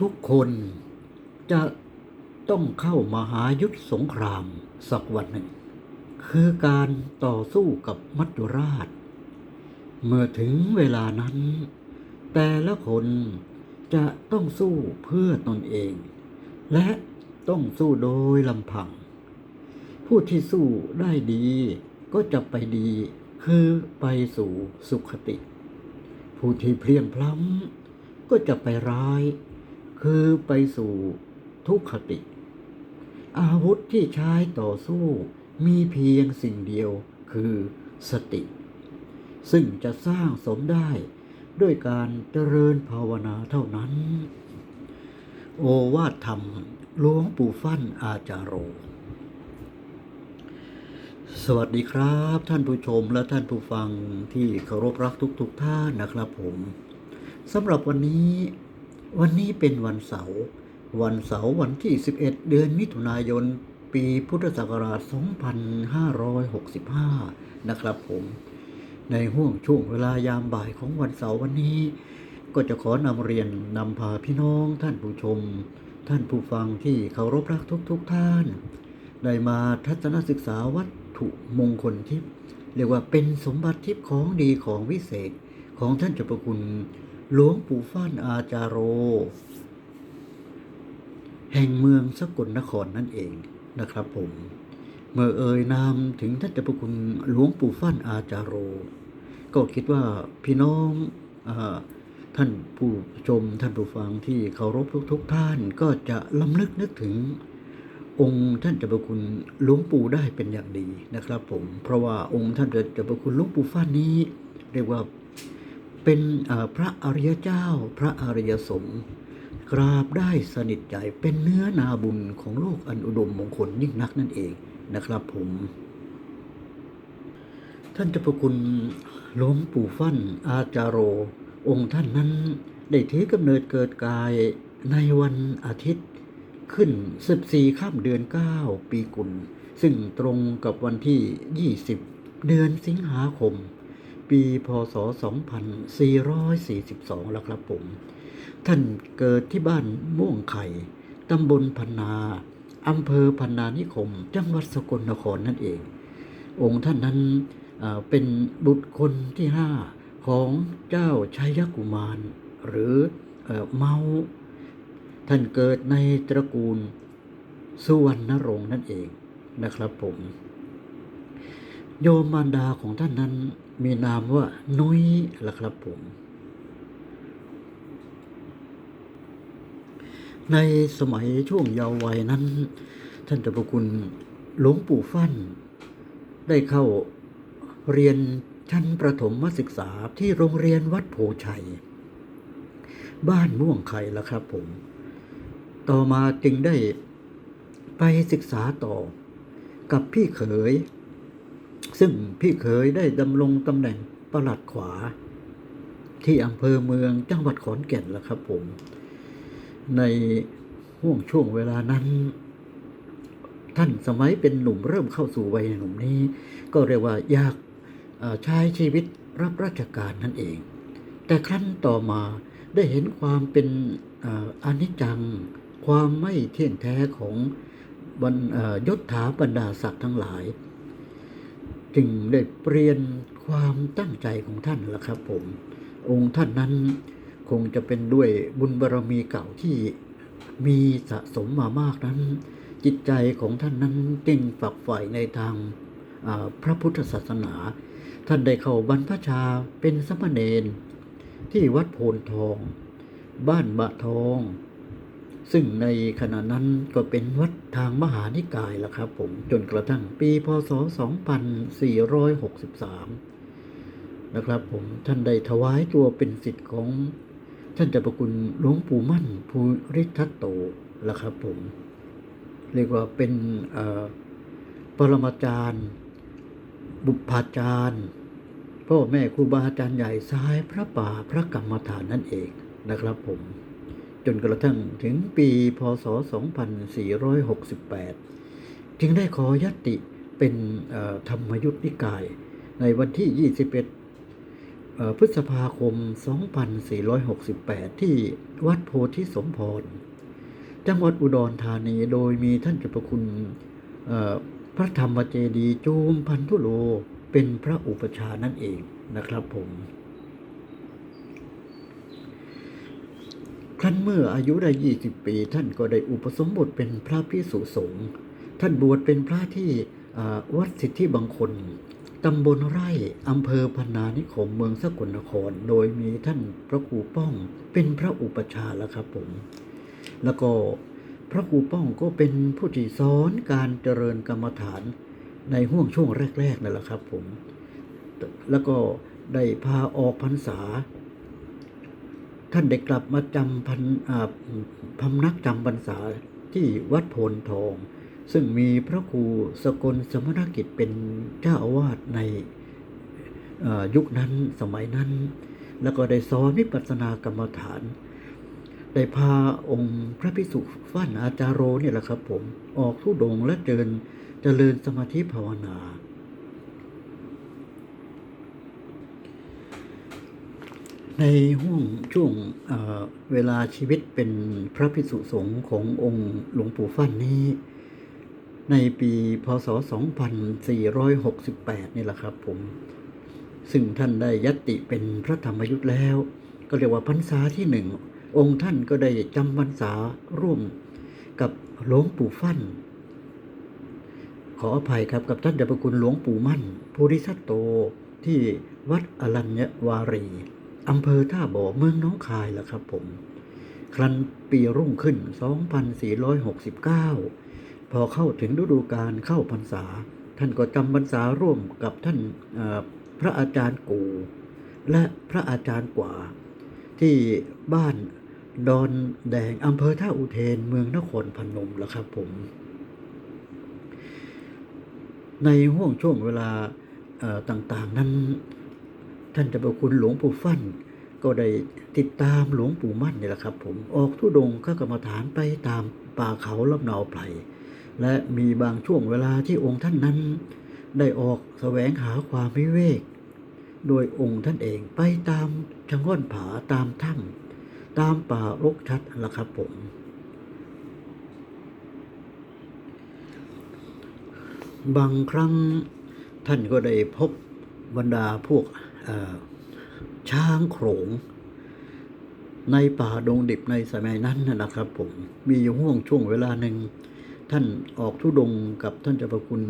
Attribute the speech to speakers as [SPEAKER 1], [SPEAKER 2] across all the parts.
[SPEAKER 1] ทุกคนจะต้องเข้ามาหายุทธสงครามสักวันหนึ่ง คือการต่อสู้กับมัจจุราช เมื่อถึงเวลานั้น แต่ละคนจะต้องสู้เพื่อตนเอง และต้องสู้โดยลำพัง ผู้ที่สู้ได้ดีก็จะไปดีคือไปสู่สุขติ ผู้ที่เพลียงพล้ำก็จะไปร้าย คือไปสู่ทุกขติ อาวุธที่ใช้ต่อสู้มีเพียงสิ่งเดียวคือสติ ซึ่งจะสร้างสมได้ด้วยการเจริญภาวนาเท่านั้น โอวาทธรรมหลวงปู่ฟั่นอาจารโร สวัสดีครับ ท่านผู้ชมและท่านผู้ฟังที่เคารพรักทุกๆทท่านนะครับผมสำหรับวันนี้ วันนี้เป็นวันเสาร์วันเสาร์วันที่ 11 เดือนมิถุนายน ปีพุทธศักราช 2565 นะครับผม ในห่วงช่วงเวลายามบ่ายของวันเสาร์วันนี้ ก็จะขอนำเรียนนำพาพี่น้องท่านผู้ชม ท่านผู้ฟังที่เคารพรักทุกๆทท่าน ได้มาทัศนศึกษาวัตถุมงคลทิพย์เรียกว่าเป็นสมบัติทิพย์ของดีของวิเศษของท่านเจ้าประคุณ หลวงปู่ฟ้านอาจารโร แห่งเมืองสกลนครนั่นเองนะครับผม เมื่อเอ่ยนามถึงท่านเจ้าประคุณหลวงปู่ฟ้านอาจารโร ก็คิดว่าพี่น้องอท่านผู้ชมท่านผู้ฟังที่เคารพทุกๆทท่านก็จะล้ำลึกนึกถึงองค์ท่านเจ้าประคุณหลวงปู่ได้เป็นอย่างดีนะครับผม เพราะว่าองค์ท่านเจ้าประคุณหลวงปู่ฟ้านนี้ เรียกว่า เป็นพระอริยเจ้า พระอริยสงฆ์กราบได้สนิทใจเป็นเนื้อนาบุญของโลกอันอุดมมงคลยิ่งนักนั่นเองนะครับผม ท่านเจ้าประคุณหลวงปู่ฟั่นอาจารโร องค์ท่านนั้นได้ถือกำเนิดเกิดกายในวันอาทิตย์ขึ้น 14ข้ามเดือน 9 ปีกุล ซึ่งตรงกับวันที่ 20 เดือนสิงหาคม ปีพศ 2442 แล้วครับผม ท่านเกิดที่บ้านม่วงไข่ ตำบลพันนาอำเภอพันนานิคม จังหวัดสกลนครนั่นเอง องค์ท่านนั้นเป็นบุตรคนที่ห้าของเจ้าชัยกุมาร หรือเอเมาท่านเกิดในตระกูลสุวรรณรงค์นั่นเองนะครับผม โยมมารดาของท่านนั้น มีนามว่านุ้ยล่ะครับผม ในสมัยช่วงเยาว์วัยนั้น ท่านเจ้าประคุณหลวงปู่ฟั่น ได้เข้าเรียนชั้นประถมศึกษาที่โรงเรียนวัดโพชัย บ้านม่วงไข่ละครับผม ต่อมาจึงได้ไปศึกษาต่อกับพี่เขย ซึ่งพี่เขยได้ดำรงตำแหน่งประหลัดขวา ที่อำเภอเมืองจังหวัดขอนแก่นและครับผม ในห่วงช่วงเวลานั้น ท่านสมัยเป็นหนุ่มเริ่มเข้าสู่วัยหนุ่มนี้ ก็เรียกว่ายากใช้ชีวิตรับราชการนั่นเอง แต่ครั้นต่อมาได้เห็นความเป็นอนิจจัง ความไม่เที่ยงแท้ของบรรยศถาบรรดาศักดิ์ทั้งหลาย จึงได้เปลี่ยนความตั้งใจของท่านละครับผม องค์ท่านนั้นคงจะเป็นด้วยบุญบารรมีเก่าที่มีสะสมมามากนั้น จิตใจของท่านนั้นจึงฝักใฝ่ในทางพระพุทธศาสนา ท่านได้เข้าบรรพชาเป็นสมณเณรที่วัดโพนทอง บ้านบะทอง ซึ่งในขณะนั้นก็เป็นวัดทางมหานิกายละครับผมจนกระทั่งปีพศ 2463 นะครับผมท่านได้ถวายตัวเป็นสิทธิ์ของท่านเจ้าประคุณหลวงปู่มั่นภูริทัตโตละครับผมเรียกว่าเป็นปรมาจารย์ บุพาจารย์พ่อแม่ครูบาอาจารย์ใหญ่สายพระป่าพระกรรมฐานนั่นเองนะครับผม จนกระทั่งถึงปีพศ 2468 จึงได้ขอยติเป็นธรรมยุทธนิกาย ในวันที่ 21 พฤษภาคม 2468 ที่วัดโพธิสมพร จังหวัดอุดรธานีโดยมีท่านเจ้าประคุณพระธรรมเจดีย์จูมพันธุโลเป็นพระอุปชานั่นเองนะครับผม ครั้นเมื่ออายุได้20ปี ท่านก็ได้อุปสมบทเป็นพระพิสุสงฆ์ท่านบวชเป็นพระที่วัดสิทธิบังคลตำบลไร่อำเภอพนานิคมเมืองสกลนคร โดยมีท่านพระครูป้องเป็นพระอุปชาแล้วครับผม แล้วก็พระครูป้องก็เป็นผู้ที่สอนการเจริญกรรมฐานในห่วงช่วงแรกๆนั่นแหละครับผม แล้วก็ได้พาออกพรรษา ท่านได้กลับมาจำพันพำนักจำพรรษาที่วัดโพนทอง ซึ่งมีพระครูสกลสมณกิจเป็นเจ้าอาวาสในยุคนั้นสมัยนั้น แล้วก็ได้สอนวิปัสสนากรรมฐาน ได้พาองค์พระพิสุฟั่นอาจารโรเนี่ยแหละครับผม ออกทุดงและเดินเจริญสมาธิภาวนา ในห่วงช่วงเเวลาชีวิตเป็นพระพิสุสงฆ์ขององค์หลวงปู่ฟั่นนี้ ในปีพศ 2468 นี่แหละครับผม ซึ่งท่านได้ยัตติเป็นพระธรรมยุทธ์แล้ว ก็เรียกว่าพรรษาที่หนึ่ง องค์ท่านก็ได้จำพรรษาร่วมกับหลวงปู่ฟั่น ขออภัยครับกับท่านเดชพระคุณหลวงปู่มั่นภูริสัตโตที่วัดอรัญญวารี อำเภอท่าบ่อเมืองน้องคายล่ะครับผมครั้นปีรุ่งขึ้น 2469 พอเข้าถึงฤดูการเข้าพรรษา ท่านก็จำพรรษาร่วมกับท่านพระอาจารย์กู และพระอาจารย์กว่า ที่บ้านดอนแดงอำเภอท่าอุเทนเมืองนครพนมล่ะครับผม ในห่วงช่วงเวลาต่างๆนั้น ท่านเจะประคุณหลวงปู่ฟั่นก็ได้ติดตามหลวงปู่มั่นนี่แหละครับ ผมออกทุดงค์ก็กรรมฐานไปตามป่าเขาลำเนาไพรและมีบางช่วงเวลาที่องค์ท่านนั้น ได้ออกแสวงหาความวิเวก โดยองค์ท่านเองไปตามชะง่อนผาตามถ้ำตามป่ารกชัดล่ะครับผม บางครั้งท่านก็ได้พบบรรดาพวก ช้างโขงในป่าดงดิบในสมัยนั้นนะครับผมมีอยู่ห่วงช่วงเวลาหนึ่ง ท่านออกทุดงกับท่านเจ้าประคุณ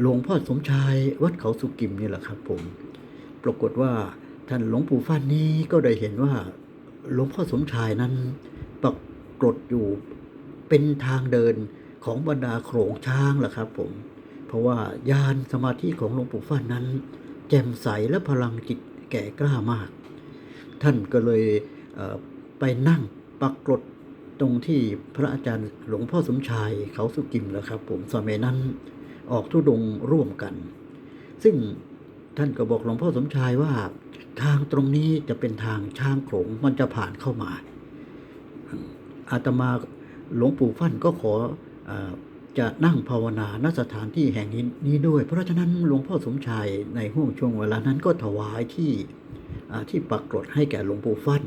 [SPEAKER 1] หลวงพ่อสมชายวัดเขาสุกิมนี่แหละครับผมปรากฏว่าท่านหลวงปู่ฟั่นนี้ก็ได้เห็นว่าหลวงพ่อสมชายนั้นปรากฏอยู่เป็นทางเดินของบรรดาโขงช้างแหละครับผม เพราะว่ายานสมาธิของหลวงปู่ฟั่นนั้น แจ่มใสและพลังจิตแก่กล้ามาก ท่านก็เลยเไปนั่งปักกรดตรงที่พระอาจารย์หลวงพ่อสมชายเขาสุกิมแล้วครับ ผมสมัยนั้นออกทุดงร่วมกัน ซึ่งท่านก็บอกหลวงพ่อสมชายว่าทางตรงนี้จะเป็นทางช้างโขลงมันจะผ่านเข้ามาอาตมาหลวงปู่ฟั่นก็ขออ จะนั่งภาวนาณสถานที่แห่งนี้นี้ด้วย เพราะฉะนั้นหลวงพ่อสมชายในห่วงช่วงเวลานั้นก็ถวายที่ที่ปักกรดให้แก่หลวงปู่ฟั่น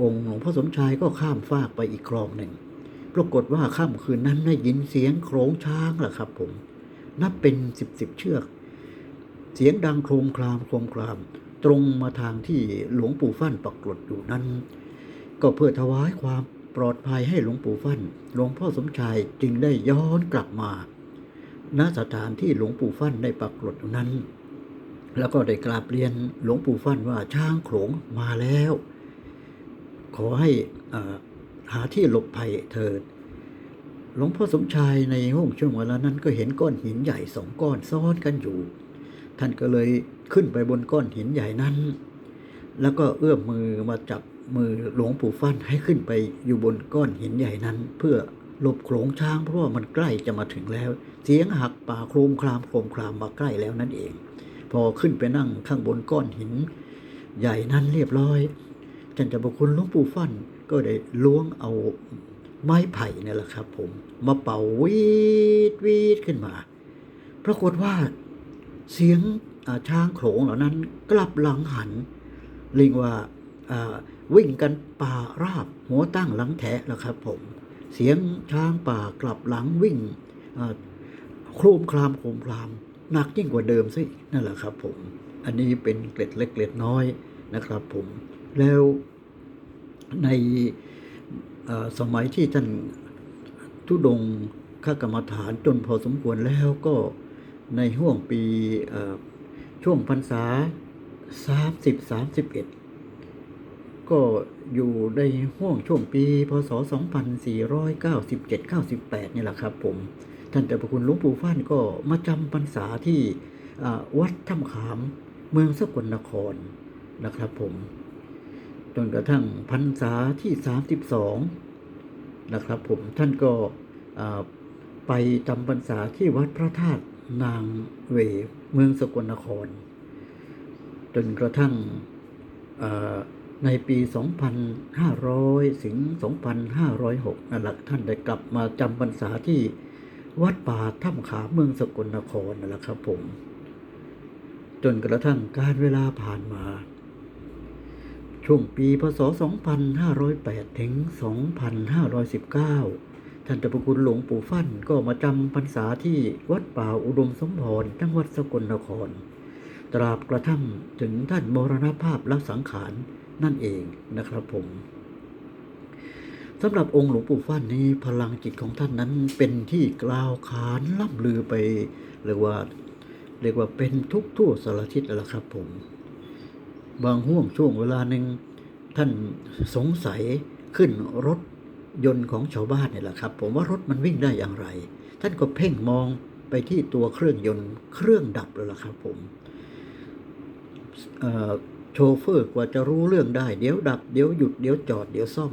[SPEAKER 1] องค์หลวงพ่อสมชายก็ข้ามฟากไปอีกคลองหนึ่ง ปรากฏว่าค่ำคืนนั้นได้ยินเสียงโขลงช้างล่ะครับผม นับเป็นสิบสิบเชือก เสียงดังโครมครามโครมคราม ตรงมาทางที่หลวงปู่ฟั่นปักกรดอยู่นั้น ก็เพื่อถวายความ ปลอดภัยให้หลวงปู่ฟั่น หลวงพ่อสมชายจึงได้ย้อนกลับมาณสถานที่หลวงปู่ฟั่นได้ปักกรดอยู่นั้น แล้วก็ได้กราบเรียนหลวงปู่ฟั่นว่าช้างโขลงมาแล้ว ขอให้อ่อหาที่หลบภัยเถิด หลวงพ่อสมชายในห้องช่วงเวลานั้นก็เห็นก้อนหินใหญ่สองก้อนซ้อนกันอยู่ ท่านก็เลยขึ้นไปบนก้อนหินใหญ่นั้น แล้วก็เอื้อมมือมาจับ มือหลวงปู่ฟั่นให้ขึ้นไปอยู่บนก้อนหินใหญ่นั้น เพื่อหลบโขลงช้างเพราะว่ามันใกล้จะมาถึงแล้ว เสียงหักป่าโครมครามโครมครามมาใกล้แล้วนั่นเอง พอขึ้นไปนั่งข้างบนก้อนหิน ใหญ่นั้นเรียบร้อยท่านเจะบอกคุณหลวงปู่ฟั่นก็ได้ล้วงเอาไม้ไผ่นี่แหละครับ ผม มาเป่าวีดวีดขึ้นมา ปรากฏว่าเสียงช้างโขลงเหล่านั้นกลับหลังหันเรียกว่า วิ่งกันป่าราบหัวตั้งหลังแทะแล้วครับผมเสียงช้างป่ากลับหลังวิ่งโครมคลามโครมคลามหนักยิ่งกว่าเดิมซินั่นแหละครับ ผม อันนี้เป็นเกล็ดเล็กเกล็ดน้อยนะครับ ผมแล้วในสมัยที่ท่านทุดงข้ากรรมฐานจนพอสมควรแล้วก็ในห่วงปีช่วงพรรษา 30-31 ก็อยู่ในห่วงช่วงปี พศ 2497-98 นี่แหละครับผม ท่านเจ้าพระคุณหลวงปู่ฟ้านก็มาจำพรรษาที่วัดถ้ำขามเมืองสกลนครนะครับผม จนกระทั่งพรรษาที่ 32 นะครับผม ท่านก็ไปจำพรรษาที่วัดพระธาตุนางเวเมืองสกลนคร จนกระทั่งอ ในปี 2500 ถึง 2506นั่นแหละท่านได้กลับมาจำพรรษาที่วัดป่าถ้ำขามเมืองสกลนครนั่นแหละครับผม จนกระทั่งการเวลาผ่านมา ช่วงปีพศ 2508 ถึง 2519 ท่านเจ้าพระคุณหลวงปู่ฟั่นก็มาจำพรรษาที่วัดป่าอุดมสมพรจังหวัดสกลนคร ตราบกระทั่งถึงท่านมรณภาพรับสังขาร นั่นเองนะครับผมสำหรับองค์หลวงปู่ฟั่นนี้พลังจิตของท่านนั้นเป็นที่กล่าวขานล่ำลือไปเรียกว่าเรียกว่าเป็นทุกทั่วสารทิศแล้วล่ะครับผม บางห่วงช่วงเวลาหนึ่งท่านสงสัยขึ้นรถยนต์ของชาวบ้านเนี่ยแหละครับ ผมว่ารถมันวิ่งได้อย่างไร ท่านก็เพ่งมองไปที่ตัวเครื่องยนต์เครื่องดับแล้วล่ะครับผมเอ่อ ชเฟอร์กว่าจะรู้เรื่องได้ เดี๋ยวดับ เดี๋ยวหยุด เดี๋ยวจอด เดี๋ยวซ่อม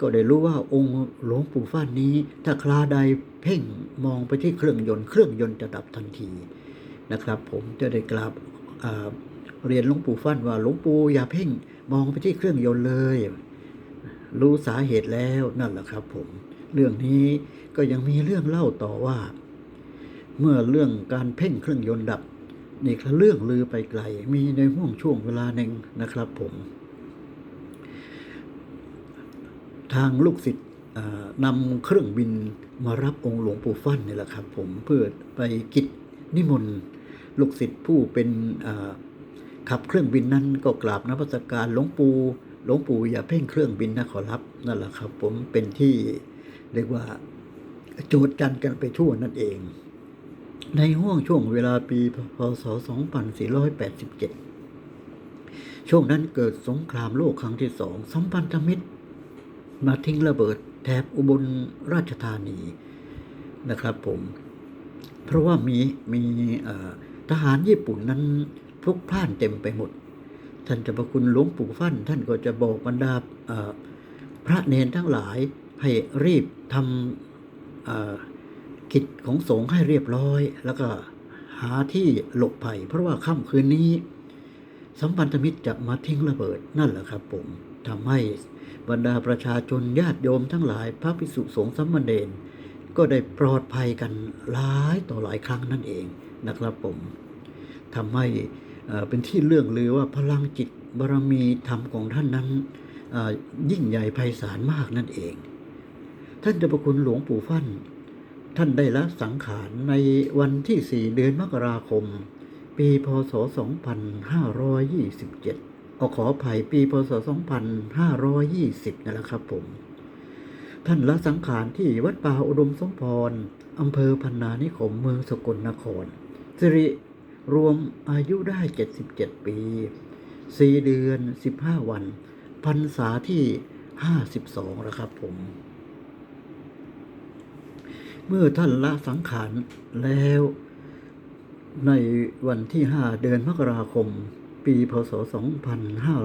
[SPEAKER 1] ก็ได้รู้ว่าองค์หลวงปู่ฟ้านนี้ ถ้าคลาใดเพ่งมองไปที่เครื่องยนต์ เครื่องยนต์จะดับทันทีนะครับ ผมจะได้กราบเรียนหลวงปู่ฟั่นว่าหลวงปู่อย่าเพ่งมองไปที่เครื่องยนต์เลย รู้สาเหตุแล้วนั่นแหละครับ ผม เรื่องนี้ก็ยังมีเรื่องเล่าต่อว่า เมื่อเรื่องการเพ่งเครื่องยนต์ดับ นี่ก็เรื่องลือไปไกล มีในห่วงช่วงเวลาหนึ่งนะครับผม ทางลูกศิษย์นำเครื่องบินมารับองค์หลวงปู่ฟั่นนี่แหละครับ ผมเพื่อไปกิจนิมนต์ลูกศิษย์ผู้เป็นขับเครื่องบินนั้นก็กราบนมัสการหลวงปู่หลวงปู่อย่าเพ่งเครื่องบินนะขอรับนั่นแหละครับ ผมเป็นที่เรียกว่าโจดกันกันไปทั่วนั่นเอง ในห่วงช่วงเวลาปีพศ 2487 ช่วงนั้นเกิดสงครามโลกครั้งที่สองสัมพันธมิตร มาทิ้งระเบิดแถบอุบลราชธานีนะครับผม เพราะว่ามีมีทหารญี่ปุ่นนั้นพลุกพล่านเต็มไปหมด ท่านเจ้าพระคุณหลวงปู่ฟั่น ท่านก็จะบอกบรรดาพระเนนทั้งหลายให้รีบทำ กิจของสงฆ์ให้เรียบร้อย แล้วก็หาที่หลบภัย เพราะว่าค่ำคืนนี้ สัมพันธมิตรจะมาทิ้งระเบิดนั่นแหละครับผมทำให้บรรดาประชาชนญาติโยมทั้งหลายพระภิกษุสงฆ์สัมมเนนก็ได้ปลอดภัยกันหลายต่อหลายครั้งนั่นเองนะครับผมทำให้เอ่อเป็นที่เรื่องลือว่าพลังจิตบารมีธรรมของท่านนั้นยิ่งใหญ่ไพศาลมากนั่นเอง ท่านเจ้าประคุณหลวงปู่ฟั่น ท่านได้ละสังขารในวันที่ 4 เดือนมกราคม ปีพศ 2527เอาขออภัยปีพศ 2520นั่นแหละครับผม ท่านละสังขารที่วัดป่าอุดมสมพรอำเภอพันนานิคมเมืองสกลนคร สิริรวมอายุได้ 77 ปี 4 เดือน 15 วันพรรษาที่ 52แล้วครับผม เมื่อท่านละสังขารแล้ว ในวันที่ 5 เดือนมกราคม ปีพศ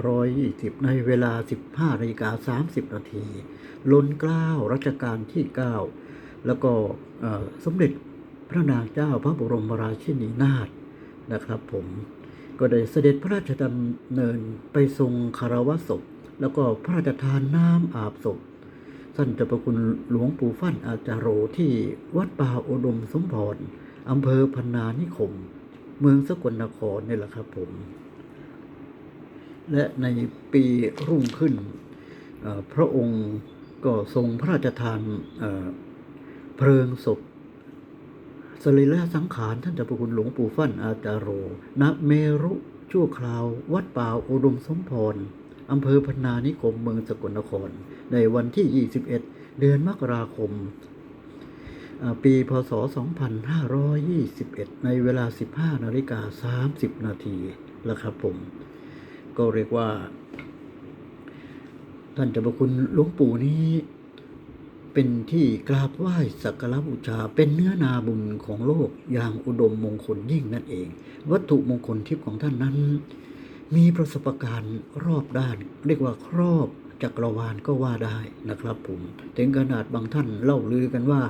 [SPEAKER 1] 2520 ในเวลา 15นาฬิกา30 นาทีล้นเกล้ารัชกาลที่ 9 แล้วก็สมเด็จพระนางเจ้าพระบรมราชินีนาถนะครับ ผมก็ได้เสด็จพระราชดำเนินไปทรงคารวะศพ แล้วก็พระราชทานน้ำอาบศพ ท่านเจ้าประคุณหลวงปู่ฟั่นอาจารโรที่วัดป่าอุดมสมพรอำเภอพันนานิคม เมืองสกลนครนี่แหละครับผม และในปีรุ่งขึ้น พระองค์ก็ทรงพระราชทานเพลิงศพสรีระสังขารท่านเจ้าพระคุณหลวงปู่ฟั่นอาจารโรณเมรุชั่วคราว วัดป่าอุดมสมพร อำเภอพนานิคมเมืองสกลนคร ในวันที่ 21 เดือนมกราคม ปี พศ 2521 ในเวลา 15 นาฬิกา 30 นาทีแล้วครับผม ก็เรียกว่า ท่านเจ้าพระคุณหลวงปู่นี้เป็นที่กราบไหว้สักการบูชาเป็นเนื้อนาบุญของโลกอย่างอุดมมงคลยิ่งนั่นเอง วัตถุมงคลทิพย์ของท่านนั้น มีประสบการณ์รอบด้าน เรียกว่าครอบจักรวาลก็ว่าได้นะครับผมถึงขนาดบางท่านเล่าลือกันว่า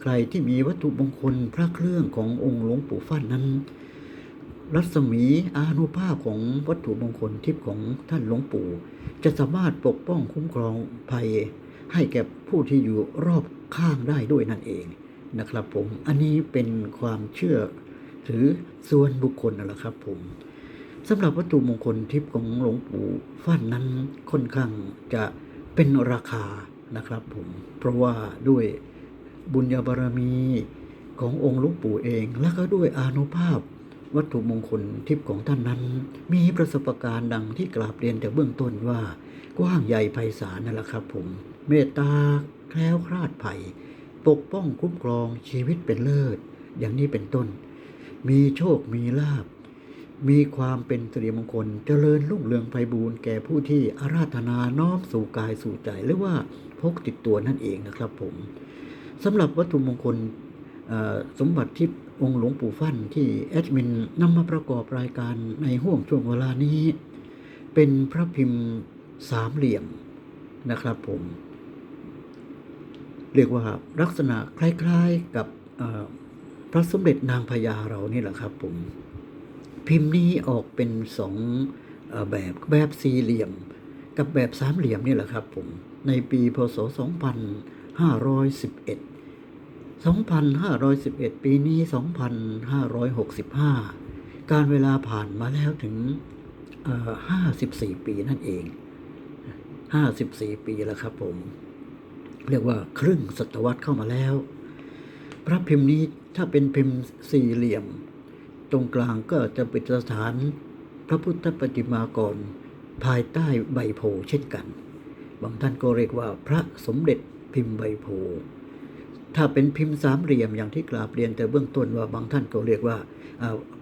[SPEAKER 1] ใครที่มีวัตถุมงคลพระเครื่องขององค์หลวงปู่ฟั่นนั้น รัศมีอานุภาพของวัตถุมงคลทิพย์ของท่านหลวงปู่ จะสามารถปกป้องคุ้มครองภัย ให้แก่ผู้ที่อยู่รอบข้างได้ด้วยนั่นเองนะครับผม อันนี้เป็นความเชื่อถือส่วนบุคคลนั่นแหละครับผม สำหรับวัตถุมงคลทิพย์ของหลวงปู่ฟั่นนั้นค่อนข้างจะเป็นราคานะครับผม เพราะว่าด้วยบุญญาบารมีขององค์หลวงปู่เอง และก็ด้วยอานุภาพ วัตถุมงคลทิพย์ของท่านนั้น มีประสบการณ์ดังที่กราบเรียนแต่เบื้องต้นว่ากว้างใหญ่ไพศาลนั่นแหละครับผม เมตตาแคล้วคลาดภัย ปกป้องคุ้มครองชีวิตเป็นเลิศ อย่างนี้เป็นต้น มีโชคมีลาบ มีความเป็นสิริมงคลเจริญรุ่งเรืองไพบูรณ์แก่ผู้ที่อาราธนาน้อมสู่กายสู่ใจหรือว่าพกติดตัวนั่นเองนะครับผมสำหรับวัตถุมงคลสมบัติที่องค์หลวงปู่ฟั่นที่แอดมินนำมาประกอบรายการในห่วงช่วงเวลานี้ เป็นพระพิมพ์สามเหลี่ยมนะครับผม เรียกว่าลักษณะคล้ายๆกับพระสมเด็จนางพญาเรานี่แหละครับผม พิมพ์นี้ออกเป็นสองแบบแบบสี่เหลี่ยม กับแบบสามเหลี่ยมนี่แหละครับผมในปีพศ 2511 2,511 ปีนี้ 2,565 การเวลาผ่านมาแล้วถึง 54 ปีนั่นเอง 54 ปีแล้วครับผม เรียกว่าครึ่งศตวรรษเข้ามาแล้ว พระพิมพ์นี้ถ้าเป็นพิมพ์สี่เหลี่ยม ตรงกลางก็จะเป็นสถานพระพุทธปฏิมากร ภายใต้ใบโพเช่นกัน บางท่านก็เรียกว่าพระสมเด็จพิมพ์ใบโพถ้าเป็นพิมพ์สามเหลี่ยมอย่างที่กราบเรียนแต่เบื้องต้นว่าบางท่านก็เรียกว่า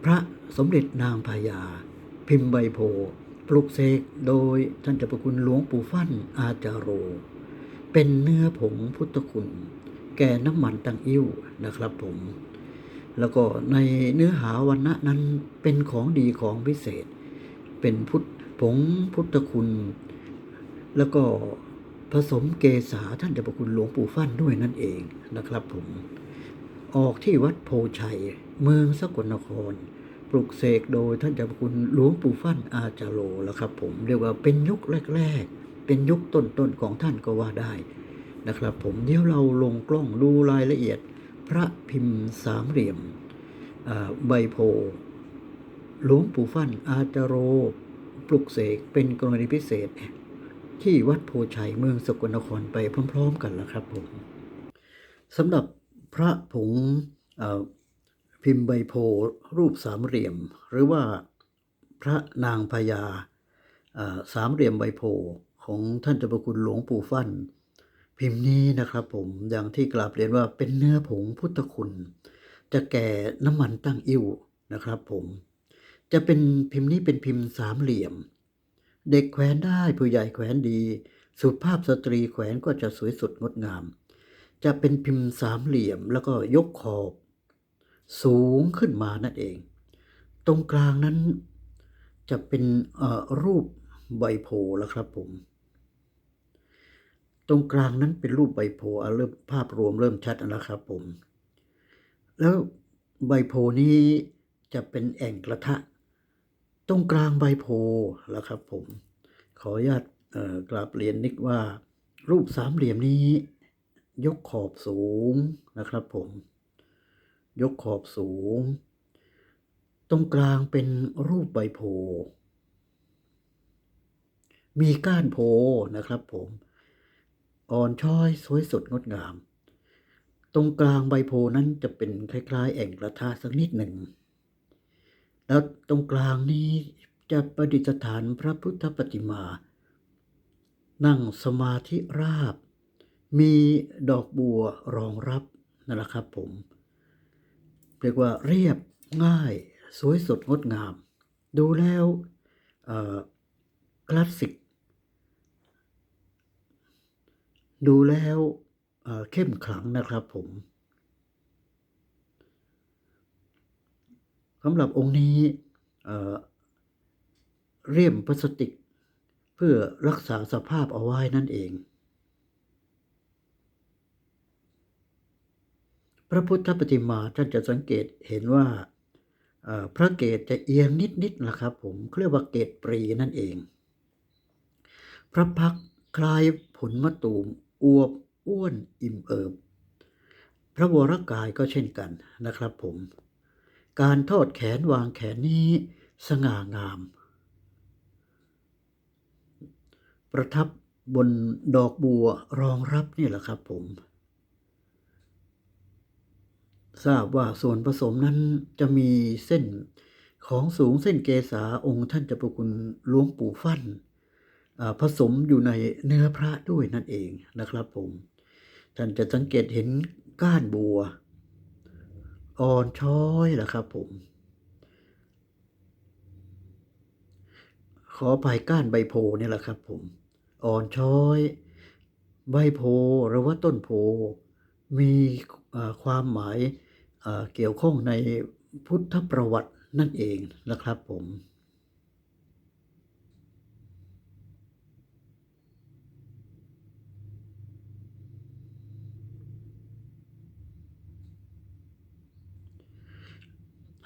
[SPEAKER 1] พระสมเด็จนางพญาพิมพ์ใบโพปลุกเสกโดยท่านเจ้าประคุณหลวงปู่ฟั่นอาจารโร เป็นเนื้อผงพุทธคุณ แก่น้ำมันตังอิ่วนะครับผม แล้วก็ในเนื้อหาวันณะนั้นเป็นของดีของพิเศษ เป็นพุทธผงพุทธคุณ แล้วก็ผสมเกษาท่านเจ้าประคุณหลวงปู่ฟั่นด้วยนั่นเองนะครับผม ออกที่วัดโพชัย เมืองสกลนคร ปลุกเสกโดยท่านเจ้าประคุณหลวงปู่ฟั่นอาจารโลแล้วครับ ผมเรียกว่าเป็นยุคแรก ๆ เป็นยุคต้นๆของท่านก็ว่าได้นะครับ ผมเดี๋ยวเราลงกล้องดูรายละเอียด พระพิมพ์สามเหลี่ยมใบโพหลวงปู่ฟั่นอาจารโร ปลุกเสกเป็นกรณีพิเศษ ที่วัดโพชัยเมืองสกลนครไปพร้อม ๆ กันแล้วครับผมสำหรับพระผงพิมพ์ใบโพรูปสามเหลี่ยม หรือว่าพระนางพญาสามเหลี่ยมใบโพของท่านเจ้าประคุณหลวงปู่ฟั่น พิมพ์นี้นะครับผมอย่างที่กราบเรียนว่าเป็นเนื้อผงพุทธคุณ จะแก่น้ำมันตั้งอิ่วนะครับผมจะเป็นพิมพ์นี้เป็นพิมพ์สามเหลี่ยม เด็กแขวนได้ผู้ใหญ่แขวนดี สุภาพสตรีแขวนก็จะสวยสดงดงาม จะเป็นพิมพ์สามเหลี่ยมแล้วก็ยกขอบ สูงขึ้นมานั่นเอง ตรงกลางนั้นจะเป็นเอ่อรูปใบโพแล้วครับผม ตรงกลางนั้นเป็นรูปใบโพอะเริ่มภาพรวมเริ่มชัดแล้วนะครับผม แล้วใบโพนี้จะเป็นแอ่งกระทะ ตรงกลางใบโพธิ์แล้วครับผม ขออนุญาตกราบเรียนนิดว่า รูปสามเหลี่ยมนี้ ยกขอบสูงนะครับผม ยกขอบสูง ตรงกลางเป็นรูปใบโพมีก้านโพนะครับผม อ่อนช้อยสวยสดงดงาม ตรงกลางใบโพนั้นจะเป็นคล้ายๆ แอ่งกระทะสักนิดหนึ่ง แล้วตรงกลางนี้จะประดิษฐานพระพุทธปฏิมา นั่งสมาธิราบ มีดอกบัวรองรับนั่นแหละครับผม เรียกว่าเรียบง่ายสวยสดงดงาม ดูแล้วคลาสสิก ดูแล้วเเข้มขลังนะครับผมสำหรับองค์นี้เเรียมพลาสติก เพื่อรักษาสภาพเอาไว้นั่นเอง พระพุทธปฏิมาท่านจะสังเกตเห็นว่าพระเกศจะเอียงนิดๆนะครับผมเรียกว่าเกศปรีนั่นเอง พระพักคล้ายผลมะตูม อวบอ้วนอิ่มเอิบ พระวรกายก็เช่นกันนะครับผม การทอดแขนวางแขนนี้สง่างาม ประทับบนดอกบัวรองรับนี่แหละครับผม ทราบว่าส่วนผสมนั้นจะมีเส้นของสูงเส้นเกษาองค์ท่านเจ้าประคุณหลวงปู่ฟั่นอ่า ผสมอยู่ในเนื้อพระด้วยนั่นเองนะครับผม ท่านจะสังเกตเห็นก้านบัว อ่อนช้อยแหละครับผม ขออภัยก้านใบโพนี่แหละครับผม อ่อนช้อย ใบโพหรือว่าต้นโพมีความหมายเกี่ยวข้องในพุทธประวัตินั่นเองนะครับผม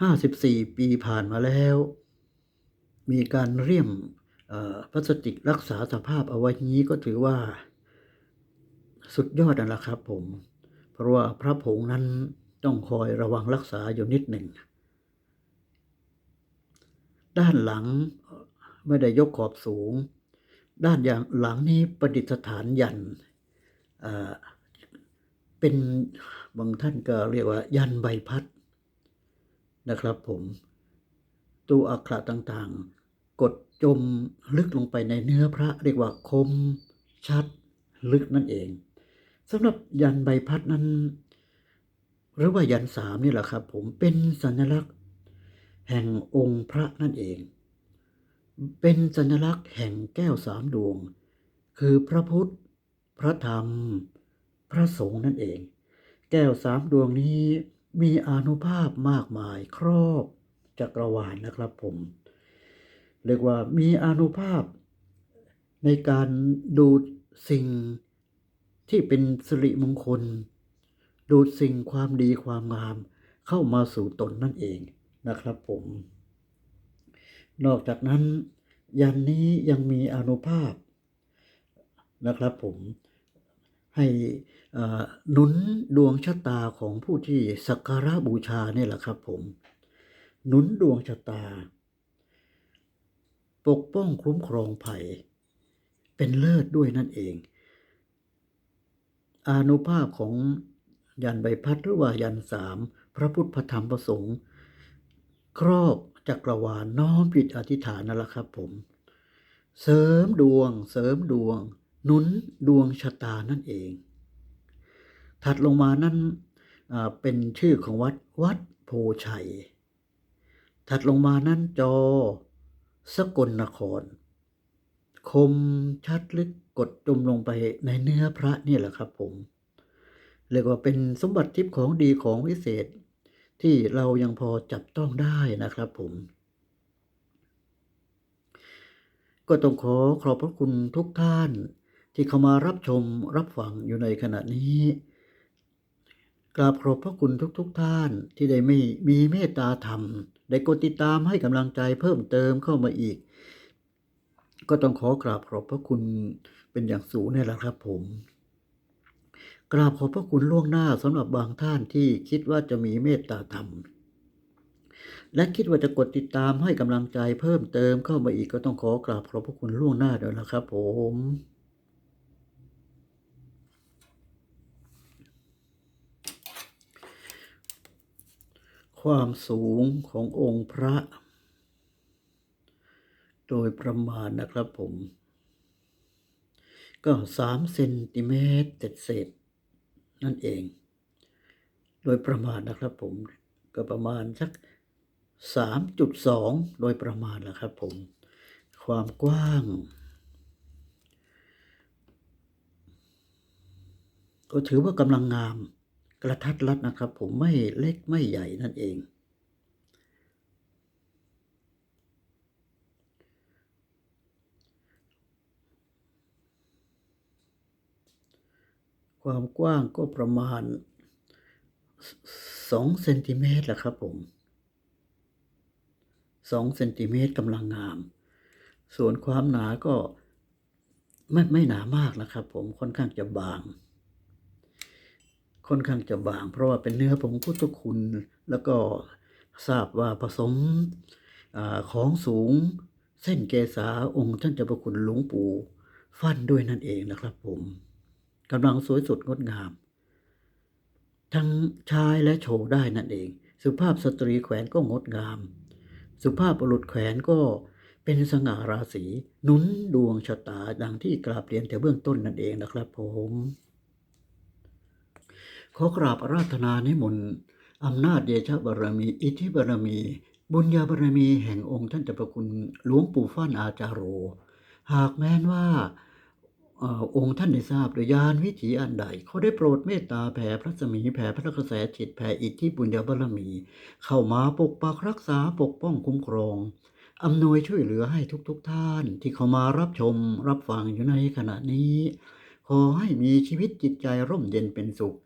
[SPEAKER 1] ห้าสิบสี่ปีผ่านมาแล้ว มีการเรียมพลาสติกรักษาสภาพเอาไว้นี้ก็ถือว่า สุดยอดนั่นแหละครับผม เพราะว่าพระผงนั้นต้องคอยระวังรักษาอยู่นิดหนึ่ง ด้านหลังไม่ได้ยกขอบสูง ด้านอย่างหลังนี้ประดิษฐานยันเป็นบางท่านก็เรียกว่ายันใบพัด นะครับผมตัวอักขระต่างๆ กดจมลึกลงไปในเนื้อพระเรียกว่าคม ชัด ลึกนั่นเองสำหรับยันใบพัดนั้น หรือว่ายันสามนี่แหละครับ ผมเป็นสัญลักษณ์ แห่งองค์พระนั่นเอง เป็นสัญลักษณ์แห่งแก้วสามดวง คือพระพุทธ พระธรรม พระสงฆ์นั่นเอง แก้วสามดวงนี้ มีอนุภาพมากมายครอบจักรวาลนะครับผม เรียกว่ามีอนุภาพในการดูดสิ่งที่เป็นสิริมงคล ดูดสิ่งความดีความงาม เข้ามาสู่ตนนั่นเองนะครับผม นอกจากนั้น ยันนี้ยังมีอนุภาพนะครับผมให้ หนุนดวงชะตาของผู้ที่สักการะบูชาเนี่ยแหละครับผมหนุนดวงชะตา ปกป้องคุ้มครองภัย เป็นเลิศด้วยนั่นเอง อานุภาพของยันใบพัดหรือว่ายันสามพระพุทธธรรมพระสงฆ์ครอบจักรวาลน้อมจิตอธิษฐานนั่นแหละครับผม เสริมดวง เสริมดวง หนุนดวงชะตานั่นเอง ถัดลงมานั้นเป็นชื่อของวัดวัดโพชัย ถัดลงมานั้นจอ สกลนคร คมชัดลึกกดจมลงไปในเนื้อพระนี่แหละครับผมเรียกว่าเป็นสมบัติทิพย์ของดีของวิเศษ ที่เรายังพอจับต้องได้นะครับผม ก็ต้องขอขอบพระคุณทุกท่านที่เข้ามารับชมรับฟังอยู่ในขณะนี้ กราบขอบพระคุณทุกๆทท่านที่ได้ไม่มีเมตตาธรรม ได้กดติดตามให้กำลังใจเพิ่มเติมเข้ามาอีก ก็ต้องขอกราบขอบพระคุณเป็นอย่างสูงนี่แหละครับผมกราบขอบพระคุณล่วงหน้าสำหรับบางท่านที่คิดว่าจะมีเมตตาธรรม และคิดว่าจะกดติดตามให้กำลังใจเพิ่มเติมเข้ามาอีกก็ต้องขอกราบขอบพระคุณล่วงหน้าด้วยนะครับผม ความสูงขององค์พระ โดยประมาณนะครับผม ก็สามเซนติเมตรเศษนั่นเอง โดยประมาณนะครับผม ก็ประมาณสักสามจุดสองโดยประมาณนะครับผม ความกว้าง ก็ถือว่ากำลังงาม กระทัดรัดนะครับ ผมไม่เล็กไม่ใหญ่นั่นเอง ความกว้างก็ประมาณสองเซนติเมตรแหละครับผมสองเซนติเมตรกำลังงาม ส่วนความหนาก็ไม่ไม่หนามากนะครับผมค่อนข้างจะบาง ค่อนข้างจะบาง เพราะว่าเป็นเนื้อผงพุทธคุณ แล้วก็ทราบว่าผสมอของสูงเส้นเกษาองค์ท่านเจ้าประคุณหลวงปู่ฟันด้วยนั่นเองนะครับผมกำลังสวยสดงดงาม ทั้งชายและโชว์ได้นั่นเอง สุภาพสตรีแขวนก็งดงาม สุภาพบุรุษแขวนก็เป็นสง่าราศีหนุนดวงชะตาดังที่กราบเรียนแต่เบื้องต้นนั่นเองนะครับผม ขอกราบอาราธนานิมนต์อำนาจเดชบารมี อิทธิบารมี บุญญาบารมีแห่งองค์ท่านเจ้าประคุณหลวงปู่ฟ้านอาจารโร หากแม้นว่าเอ่อองค์ท่านได้ทราบโดยยานวิถีอันใด เขาได้โปรดเมตตาแผ่พระสมีแผ่พระกระแสจิตแผ่อิทธิบุญญาบารมี เข้ามาปกปักรักษาปกป้องคุ้มครองอำนวยช่วยเหลือให้ทุกๆทท่านที่เข้ามารับชมรับฟังอยู่ในขณะนี้ ขอให้มีชีวิตจิตใจร่มเย็นเป็นสุข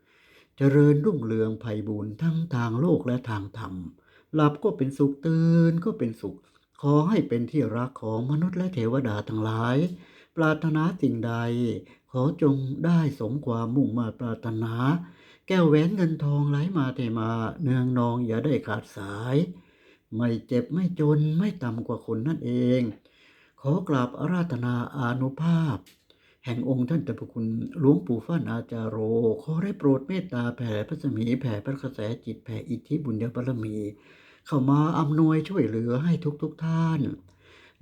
[SPEAKER 1] เจริญรุ่งเรืองไพบูรณ์ทั้งทางโลกและทางธรรม หลับก็เป็นสุขตื่นก็เป็นสุข ขอให้เป็นที่รักของมนุษย์และเทวดาทั้งหลาย ปรารถนาสิ่งใด ขอจงได้สมความมุ่งมาปรารถนา แก้วแหวนเงินทองไหลมาเทมาเนืองนองอย่าได้ขาดสาย ไม่เจ็บไม่จนไม่ต่ำกว่าคนนั่นเอง ขอกราบอาราธนาอานุภาพ แห่งองค์ท่านเจ้าพระคุณหลวงปู่ฟ้านอาจารโร ขอได้โปรดเมตตาแผ่พระสมีแผ่พระกระแสจิตแผ่อิทธิบุญญาบารมี เข้ามาอำนวยช่วยเหลือให้ทุกๆทท่าน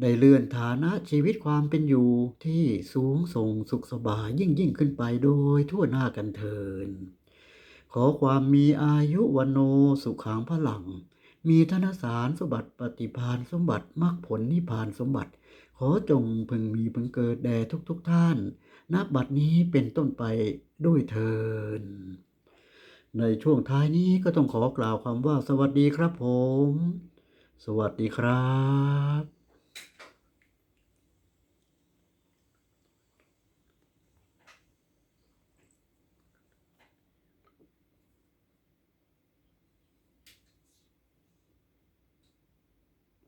[SPEAKER 1] ได้เลื่อนฐานะชีวิตความเป็นอยู่ที่สูงส่งสุขสบายยิ่งยิ่งขึ้นไปโดยทั่วหน้ากันเทิน ขอความมีอายุวันโนสุขังพลัง มีธนสารสมบัติปฏิพานสมบัติมรรคผลนิพพานสมบัติ ขอจงพึงมีพึงเกิดแด่ทุกทุกท่าน นับบัดนี้เป็นต้นไปด้วยเทินในช่วงท้ายนี้ก็ต้องขอกล่าวคำว่าสวัสดีครับผม สวัสดีครับ